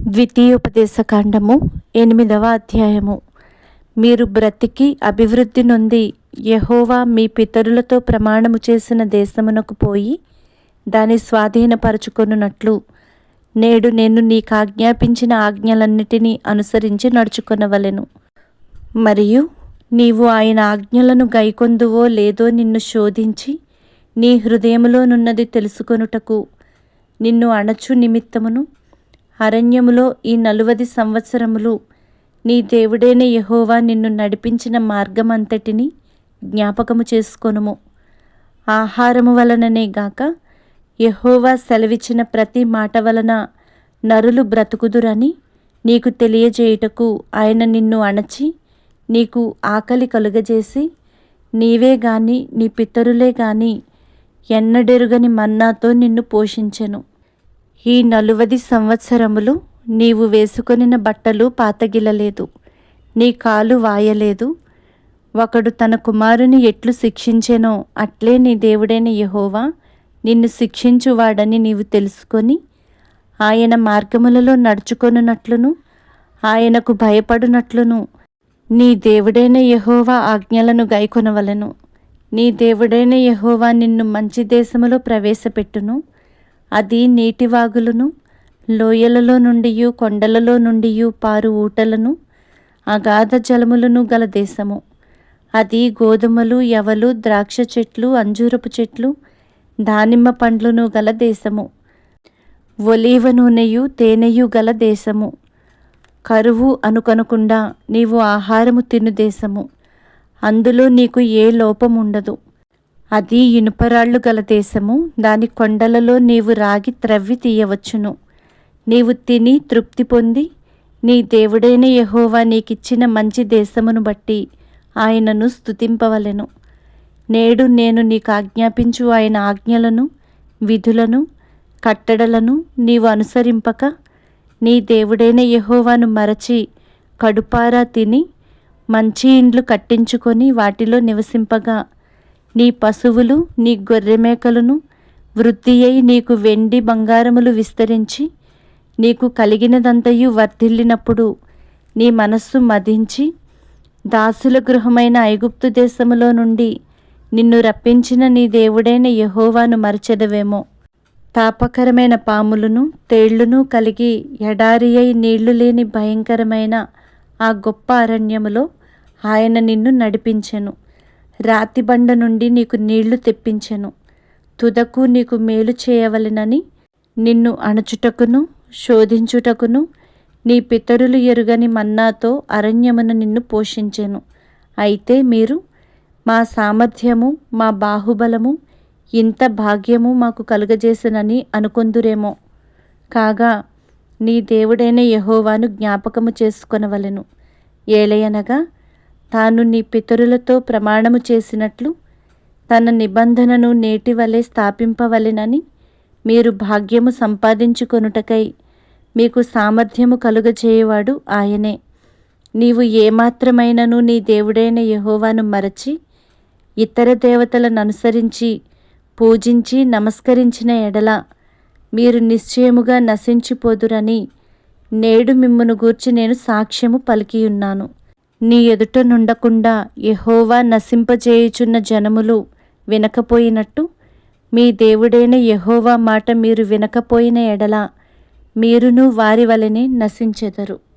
ద్వితీయోపదేశకాండము ఎనిమిదవ అధ్యాయము. మీరు బ్రతికి అభివృద్ధి నొంది యహోవా మీ పితరులతో ప్రమాణము చేసిన దేశమునకు పోయి దాని స్వాధీనపరచుకొనున్నట్లు. నేడు నేను నీకు ఆజ్ఞాపించిన ఆజ్ఞలన్నిటినీ అనుసరించి నడుచుకొనవలెను. మరియు నీవు ఆయన ఆజ్ఞలను గైకొందువో లేదో నిన్ను శోధించి నీ హృదయములోనున్నది తెలుసుకొనుటకు నిన్ను అణచు నిమిత్తమును అరణ్యములో ఈ నలువది సంవత్సరములు నీ దేవుడైన యహోవా నిన్ను నడిపించిన మార్గమంతటిని జ్ఞాపకము చేసుకొనుము. ఆహారము వలననే గాక యహోవా సెలవిచ్చిన ప్రతి మాట వలన నరులు బ్రతుకుదురని నీకు తెలియజేయుటకు ఆయన నిన్ను అణచి నీకు ఆకలి కలుగజేసి నీవే గాని నీ పితరులే గాని ఎన్నడెరుగని మన్నాతో నిన్ను పోషించెను. ఈ నలువది సంవత్సరములు నీవు వేసుకొనిన బట్టలు పాతగిలలేదు నీ కాలు వాయలేదు. ఒకడు తన కుమారుని ఎట్లు శిక్షించెనో అట్లే నీ దేవుడైన యహోవా నిన్ను శిక్షించువాడని నీవు తెలుసుకొని ఆయన మార్గములలో నడుచుకొనున్నట్లును ఆయనకు భయపడునట్లును నీ దేవుడైన యహోవా ఆజ్ఞలను గైకొనవలెను. నీ దేవుడైన యహోవా నిన్ను మంచి దేశములో ప్రవేశపెట్టును. అది నీటివాగులను లోయలలో నుండి కొండలలో నుండి పారు ఊటలను అగాధ జలములను గల దేశము. అది గోధుమలు ఎవలు ద్రాక్ష చెట్లు అంజూరపు చెట్లు దానిమ్మ పండ్లను గల దేశము. ఒలీవ నూనెయు తేనెయు గల దేశము. కరువు అనుకనుకుండా నీవు ఆహారము తిను దేశము. అందులో నీకు ఏ లోపం ఉండదు అది ఇనుపరాళ్ళు గల దేశము. దాని కొండలలో నీవు రాగి త్రవ్వి తీయవచ్చును. నీవు తిని తృప్తి పొంది నీ దేవుడైన యహోవా నీకిచ్చిన మంచి దేశమును బట్టి ఆయనను స్తుతింపవలెను. నేడు నేను నీకు ఆజ్ఞాపించు ఆయన ఆజ్ఞలను విధులను కట్టడలను నీవు అనుసరింపక నీ దేవుడైన యహోవాను మరచి కడుపారా తిని మంచి ఇండ్లు కట్టించుకొని వాటిలో నివసింపగా నీ పశువులు నీ గొర్రెమేకలను వృత్తి అయి నీకు వెండి బంగారములు విస్తరించి నీకు కలిగినదంతయు వర్ధిల్లినప్పుడు నీ మనస్సు మదించి దాసుల గృహమైన ఐగుప్తు దేశములో నుండి నిన్ను రప్పించిన నీ దేవుడైన యహోవాను మరచెదవేమో. తాపకరమైన పాములను తేళ్ళును కలిగి ఎడారి అయి నీళ్ళు లేని భయంకరమైన ఆ గొప్ప అరణ్యములో ఆయన నిన్ను నడిపించెను. రాతిబండ నుండి నీకు నీళ్ళు తెప్పించెను. తుదకు నీకు మేలు చేయవలెనని నిన్ను అణచుటకును శోధించుటకును నీ పితరులు ఎరుగని మన్నాతో అరణ్యమును నిన్ను పోషించెను. అయితే మీరు మా సామర్థ్యము మా బాహుబలము ఇంత భాగ్యము మాకు కలుగజేసనని అనుకొందురేమో. కాగా నీ దేవుడైన యహోవాను జ్ఞాపకము చేసుకొనవలెను. ఏలయనగా తాను నీ పితరులతో ప్రమాణము చేసినట్లు తన నిబంధనను నేటి వలె స్థాపింపవలెనని మీరు భాగ్యము సంపాదించుకొనుటకై మీకు సామర్థ్యము కలుగజేయవాడు ఆయనే. నీవు ఏమాత్రమైనను నీ దేవుడైన యహోవాను మరచి ఇతర దేవతలను అనుసరించి పూజించి నమస్కరించిన ఎడల మీరు నిశ్చయముగా నశించిపోదురని నేడు మిమ్మును గూర్చి నేను సాక్ష్యము పలికియున్నాను. నీ ఎదుట నుండకుండా యహోవా నశింపజేయుచున్న జనములు వినకపోయినట్టు మీ దేవుడైన యహోవా మాట మీరు వినకపోయిన ఎడల మీరును వారి వలనే నశించెదరు.